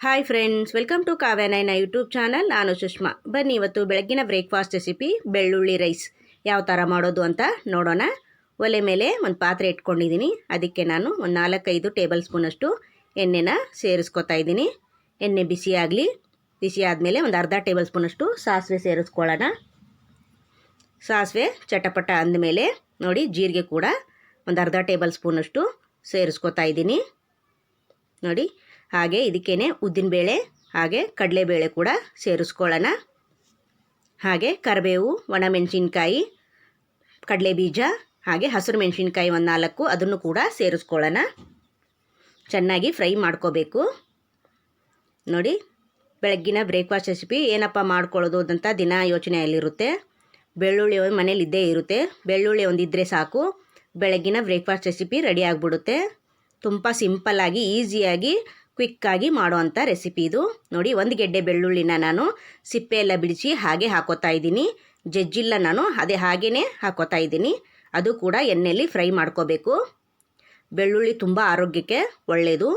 Hi friends welcome to Kavyanaina YouTube channel ನಾನು ಸುಷ್ಮಾ. ಬನ್ನಿ ಇವತ್ತು ಬೆಳಗ್ಗಿನ ಬ್ರೇಕ್ಫಾಸ್ಟ್ ರೆಸಿಪಿ ಬೆಳ್ಳುಳ್ಳಿ ರೈಸ್ ಯಾವ ಥರ ಮಾಡೋದು ಅಂತ ನೋಡೋಣ. ಒಲೆ ಮೇಲೆ ಒಂದು ಪಾತ್ರೆ ಇಟ್ಕೊಂಡಿದ್ದೀನಿ. ಅದಕ್ಕೆ ನಾನು ಒಂದು ನಾಲ್ಕೈದು ಟೇಬಲ್ ಸ್ಪೂನಷ್ಟು ಎಣ್ಣೆನ ಸೇರಿಸ್ಕೊತಾ ಇದ್ದೀನಿ. ಎಣ್ಣೆ ಬಿಸಿ ಆಗಲಿ, ಬಿಸಿ ಆದಮೇಲೆ ಒಂದು ಅರ್ಧ ಟೇಬಲ್ ಸ್ಪೂನಷ್ಟು ಸಾಸಿವೆ ಸೇರಿಸ್ಕೊಳ್ಳೋಣ. ಸಾಸಿವೆ ಚಟಪಟ ಅಂದಮೇಲೆ ನೋಡಿ ಜೀರಿಗೆ ಕೂಡ ಒಂದು ಅರ್ಧ ಟೇಬಲ್ ಸ್ಪೂನಷ್ಟು ಸೇರಿಸ್ಕೊತಾ ಇದ್ದೀನಿ. ನೋಡಿ ಹಾಗೆ ಇದಕ್ಕೇನೆ ಉದ್ದಿನಬೇಳೆ ಹಾಗೆ ಕಡಲೆಬೇಳೆ ಕೂಡ ಸೇರಿಸ್ಕೊಳ್ಳೋಣ. ಹಾಗೆ ಕರಿಬೇವು, ಒಣಮೆಣಸಿನ್ಕಾಯಿ, ಕಡಲೆ ಬೀಜ, ಹಾಗೆ ಹಸಿರು ಮೆಣಸಿನ್ಕಾಯಿ ಒಂದು ನಾಲ್ಕು ಅದನ್ನು ಕೂಡ ಸೇರಿಸ್ಕೊಳ್ಳೋಣ. ಚೆನ್ನಾಗಿ ಫ್ರೈ ಮಾಡ್ಕೋಬೇಕು. ನೋಡಿ, ಬೆಳಗ್ಗಿನ ಬ್ರೇಕ್ಫಾಸ್ಟ್ ರೆಸಿಪಿ ಏನಪ್ಪ ಮಾಡ್ಕೊಳ್ಳೋದು ಅಂತ ದಿನ ಯೋಚನೆಯಲ್ಲಿರುತ್ತೆ. ಬೆಳ್ಳುಳ್ಳಿ ಮನೇಲಿ ಇದ್ದೇ ಇರುತ್ತೆ. ಬೆಳ್ಳುಳ್ಳಿ ಒಂದಿದ್ದರೆ ಸಾಕು. ಬೆಳಗ್ಗಿನ ಬ್ರೇಕ್ಫಾಸ್ಟ್ ರೆಸಿಪಿ ರೆಡಿ ಆಗಿಬಿಡುತ್ತೆ. ತುಂಬ ಸಿಂಪಲ್ಲಾಗಿ, ಈಸಿಯಾಗಿ ಕ್ವಿಕ್ಕಾಗಿ ಮಾಡುವಂಥ ರೆಸಿಪಿ ಇದು. ನೋಡಿ, ಒಂದು ಗೆಡ್ಡೆ ಬೆಳ್ಳುಳ್ಳಿನ ನಾನು ಸಿಪ್ಪೆ ಎಲ್ಲ ಬಿಡಿಸಿ ಹಾಗೆ ಹಾಕೋತಾ ಇದ್ದೀನಿ. ಜಜ್ಜಿಲ್ಲ ನಾನು, ಅದೇ ಹಾಗೇ ಹಾಕೋತಾ ಇದ್ದೀನಿ. ಅದು ಕೂಡ ಎಣ್ಣೆಯಲ್ಲಿ ಫ್ರೈ ಮಾಡ್ಕೋಬೇಕು. ಬೆಳ್ಳುಳ್ಳಿ ತುಂಬ ಆರೋಗ್ಯಕ್ಕೆ ಒಳ್ಳೆಯದು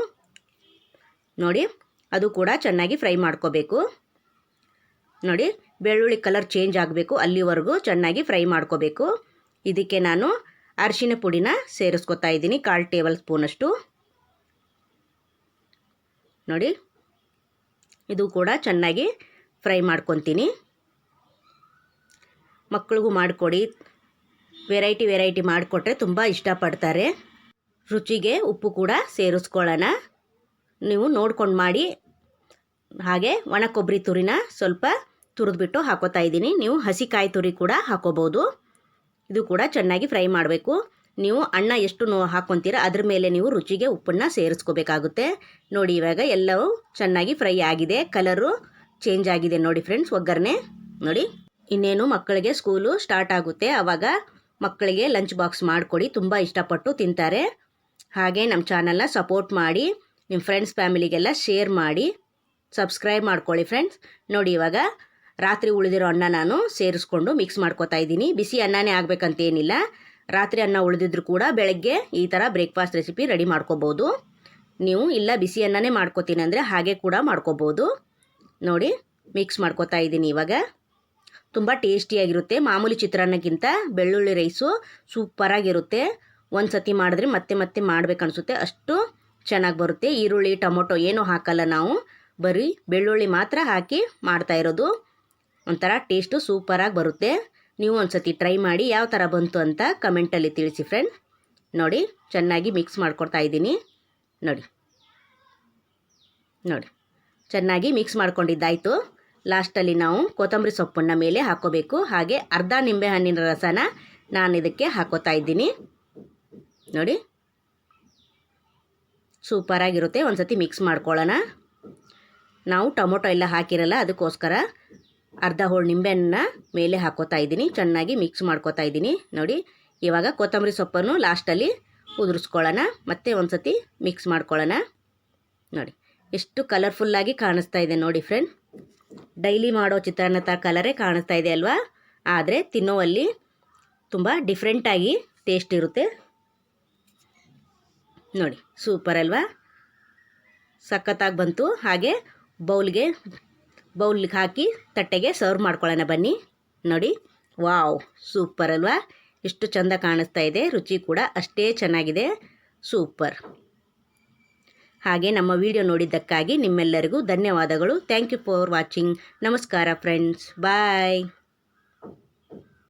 ನೋಡಿ, ಅದು ಕೂಡ ಚೆನ್ನಾಗಿ ಫ್ರೈ ಮಾಡ್ಕೋಬೇಕು. ನೋಡಿ, ಬೆಳ್ಳುಳ್ಳಿ ಕಲರ್ ಚೇಂಜ್ ಆಗಬೇಕು, ಅಲ್ಲಿವರೆಗೂ ಚೆನ್ನಾಗಿ ಫ್ರೈ ಮಾಡ್ಕೋಬೇಕು. ಇದಕ್ಕೆ ನಾನು ಅರಿಶಿನ ಪುಡಿನ ಸೇರಿಸ್ಕೊತಾ ಇದ್ದೀನಿ, ಕಾಲು ಟೇಬಲ್ ಸ್ಪೂನಷ್ಟು. ನೋಡಿ. ಇದು ಕೂಡ ಚೆನ್ನಾಗಿ ಫ್ರೈ ಮಾಡ್ಕೊತೀನಿ. ಮಕ್ಕಳಿಗೂ ಮಾಡಿಕೊಡಿ. ವೆರೈಟಿ ವೆರೈಟಿ ಮಾಡಿಕೊಟ್ರೆ ತುಂಬ ಇಷ್ಟಪಡ್ತಾರೆ. ರುಚಿಗೆ ಉಪ್ಪು ಕೂಡ ಸೇರಿಸ್ಕೊಳ್ಳೋಣ. ನೀವು ನೋಡ್ಕೊಂಡು ಮಾಡಿ. ಹಾಗೆ ಒಣ ಕೊಬ್ಬರಿ ತುರಿನ ಸ್ವಲ್ಪ ತುರಿದ್ಬಿಟ್ಟು ಹಾಕೋತಾ ಇದ್ದೀನಿ. ನೀವು ಹಸಿ ಕಾಯಿ ತುರಿ ಕೂಡ ಹಾಕೋಬೋದು. ಇದು ಕೂಡ ಚೆನ್ನಾಗಿ ಫ್ರೈ ಮಾಡಬೇಕು. ನೀವು ಅನ್ನ ಎಷ್ಟು ನೋ ಹಾಕ್ಕೊತೀರ ಅದ್ರ ಮೇಲೆ ನೀವು ರುಚಿಗೆ ಉಪ್ಪನ್ನು ಸೇರಿಸ್ಕೋಬೇಕಾಗುತ್ತೆ. ನೋಡಿ, ಇವಾಗ ಎಲ್ಲವೂ ಚೆನ್ನಾಗಿ ಫ್ರೈ ಆಗಿದೆ. ಕಲರು ಚೇಂಜ್ ಆಗಿದೆ ನೋಡಿ ಫ್ರೆಂಡ್ಸ್, ಒಗ್ಗರಣೆ. ನೋಡಿ, ಇನ್ನೇನು ಮಕ್ಕಳಿಗೆ ಸ್ಕೂಲು ಸ್ಟಾರ್ಟ್ ಆಗುತ್ತೆ. ಆವಾಗ ಮಕ್ಕಳಿಗೆ ಲಂಚ್ ಬಾಕ್ಸ್ ಮಾಡಿಕೊಡಿ, ತುಂಬ ಇಷ್ಟಪಟ್ಟು ತಿಂತಾರೆ. ಹಾಗೆ ನಮ್ಮ ಚಾನಲ್ನ ಸಪೋರ್ಟ್ ಮಾಡಿ, ನಿಮ್ಮ ಫ್ರೆಂಡ್ಸ್ ಫ್ಯಾಮಿಲಿಗೆಲ್ಲ ಶೇರ್ ಮಾಡಿ, ಸಬ್ಸ್ಕ್ರೈಬ್ ಮಾಡ್ಕೊಳ್ಳಿ ಫ್ರೆಂಡ್ಸ್. ನೋಡಿ, ಇವಾಗ ರಾತ್ರಿ ಉಳಿದಿರೋ ಅನ್ನ ನಾನು ಸೇರಿಸ್ಕೊಂಡು ಮಿಕ್ಸ್ ಮಾಡ್ಕೋತಾ ಇದ್ದೀನಿ. ಬಿಸಿ ಅನ್ನನೇ ಆಗಬೇಕಂತೇನಿಲ್ಲ. ರಾತ್ರಿ ಅನ್ನ ಉಳಿದಿದ್ರು ಕೂಡ ಬೆಳಗ್ಗೆ ಈ ಥರ ಬ್ರೇಕ್ಫಾಸ್ಟ್ ರೆಸಿಪಿ ರೆಡಿ ಮಾಡ್ಕೋಬೋದು. ನೀವು ಇಲ್ಲ ಬಿಸಿ ಅನ್ನನೇ ಮಾಡ್ಕೋತೀನಿ ಅಂದರೆ ಹಾಗೆ ಕೂಡ ಮಾಡ್ಕೋಬೋದು. ನೋಡಿ ಮಿಕ್ಸ್ ಮಾಡ್ಕೋತಾ ಇದ್ದೀನಿ ಇವಾಗ. ತುಂಬ ಟೇಸ್ಟಿಯಾಗಿರುತ್ತೆ ಮಾಮೂಲಿ ಚಿತ್ರಾನ್ನಕ್ಕಿಂತ ಬೆಳ್ಳುಳ್ಳಿ ರೈಸು ಸೂಪರಾಗಿರುತ್ತೆ ಒಂದು ಸತಿ ಮಾಡಿದ್ರೆ ಮತ್ತೆ ಮತ್ತೆ ಮಾಡಬೇಕನ್ಸುತ್ತೆ ಅಷ್ಟು ಚೆನ್ನಾಗಿ ಬರುತ್ತೆ. ಈರುಳ್ಳಿ, ಟೊಮೊಟೊ ಏನೂ ಹಾಕಲ್ಲ ನಾವು. ಬರೀ ಬೆಳ್ಳುಳ್ಳಿ ಮಾತ್ರ ಹಾಕಿ ಮಾಡ್ತಾ ಇರೋದು. ಒಂಥರ ಟೇಸ್ಟು ಸೂಪರಾಗಿ ಬರುತ್ತೆ. ನೀವು ಒಂದು ಸತಿ ಟ್ರೈ ಮಾಡಿ ಯಾವ ಥರ ಬಂತು ಅಂತ ಕಮೆಂಟಲ್ಲಿ ತಿಳಿಸಿ ಫ್ರೆಂಡ್ ನೋಡಿ, ಚೆನ್ನಾಗಿ ಮಿಕ್ಸ್ ಮಾಡ್ಕೊಡ್ತಾ ಇದ್ದೀನಿ. ನೋಡಿ. ನೋಡಿ. ಚೆನ್ನಾಗಿ ಮಿಕ್ಸ್ ಮಾಡ್ಕೊಂಡಿದ್ದಾಯಿತು. ಲಾಸ್ಟಲ್ಲಿ ನಾವು ಕೊತ್ತಂಬರಿ ಸೊಪ್ಪನ್ನ ಮೇಲೆ ಹಾಕೋಬೇಕು. ಹಾಗೆ ಅರ್ಧ ನಿಂಬೆ ಹಣ್ಣಿನ ರಸನ ನಾನು ಇದಕ್ಕೆ ಹಾಕೋತಾ ಇದ್ದೀನಿ. ನೋಡಿ. ಸೂಪರಾಗಿರುತ್ತೆ. ಒಂದು ಸತಿ ಮಿಕ್ಸ್ ಮಾಡ್ಕೊಳ್ಳೋಣ. ನಾವು ಟೊಮೊಟೊ ಎಲ್ಲ ಹಾಕಿರಲ್ಲ, ಅದಕ್ಕೋಸ್ಕರ ಅರ್ಧ ಹೋಳು ನಿಂಬೆಹಣ್ಣನ್ನ ಮೇಲೆ ಹಾಕೋತಾ ಇದ್ದೀನಿ. ಚೆನ್ನಾಗಿ ಮಿಕ್ಸ್ ಮಾಡ್ಕೋತಾ ಇದ್ದೀನಿ. ನೋಡಿ, ಇವಾಗ ಕೊತ್ತಂಬರಿ ಸೊಪ್ಪನ್ನು ಲಾಸ್ಟಲ್ಲಿ ಉದುರಿಸ್ಕೊಳ್ಳೋಣ. ಮತ್ತೆ ಒಂದು ಸತಿ ಮಿಕ್ಸ್ ಮಾಡ್ಕೊಳ್ಳೋಣ. ನೋಡಿ, ಎಷ್ಟು ಕಲರ್ಫುಲ್ಲಾಗಿ ಕಾಣಿಸ್ತಾ ಇದೆ ನೋಡಿ ಫ್ರೆಂಡ್ ಡೈಲಿ ಮಾಡೋ ಚಿತ್ರಾನ್ನ ಕಲರೇ ಕಾಣಿಸ್ತಾ ಇದೆ ಅಲ್ವಾ? ಆದರೆ ತಿನ್ನೋವಲ್ಲಿ ತುಂಬ ಡಿಫ್ರೆಂಟಾಗಿ ಟೇಸ್ಟ್ ಇರುತ್ತೆ. ನೋಡಿ ಸೂಪರ್ ಅಲ್ವಾ? ಸಖತ್ತಾಗಿ ಬಂತು. ಹಾಗೆ ಬೌಲ್ಗೆ ಬೌಲ್ಗೆ ಹಾಕಿ ತಟ್ಟೆಗೆ ಸರ್ವ್ ಮಾಡ್ಕೊಳ್ಳೋಣ ಬನ್ನಿ. ನೋಡಿ, ವಾವ್ ಸೂಪರ್ ಅಲ್ವಾ? ಎಷ್ಟು ಚಂದ ಕಾಣಿಸ್ತಾ ಇದೆ, ರುಚಿ ಕೂಡ ಅಷ್ಟೇ ಚೆನ್ನಾಗಿದೆ ಸೂಪರ್ ಹಾಗೆ ನಮ್ಮ ವಿಡಿಯೋ ನೋಡಿದ್ದಕ್ಕಾಗಿ ನಿಮ್ಮೆಲ್ಲರಿಗೂ ಧನ್ಯವಾದಗಳು. ಥ್ಯಾಂಕ್ ಯು ಫಾರ್ ವಾಚಿಂಗ್ ನಮಸ್ಕಾರ ಫ್ರೆಂಡ್ಸ್ ಬಾಯ್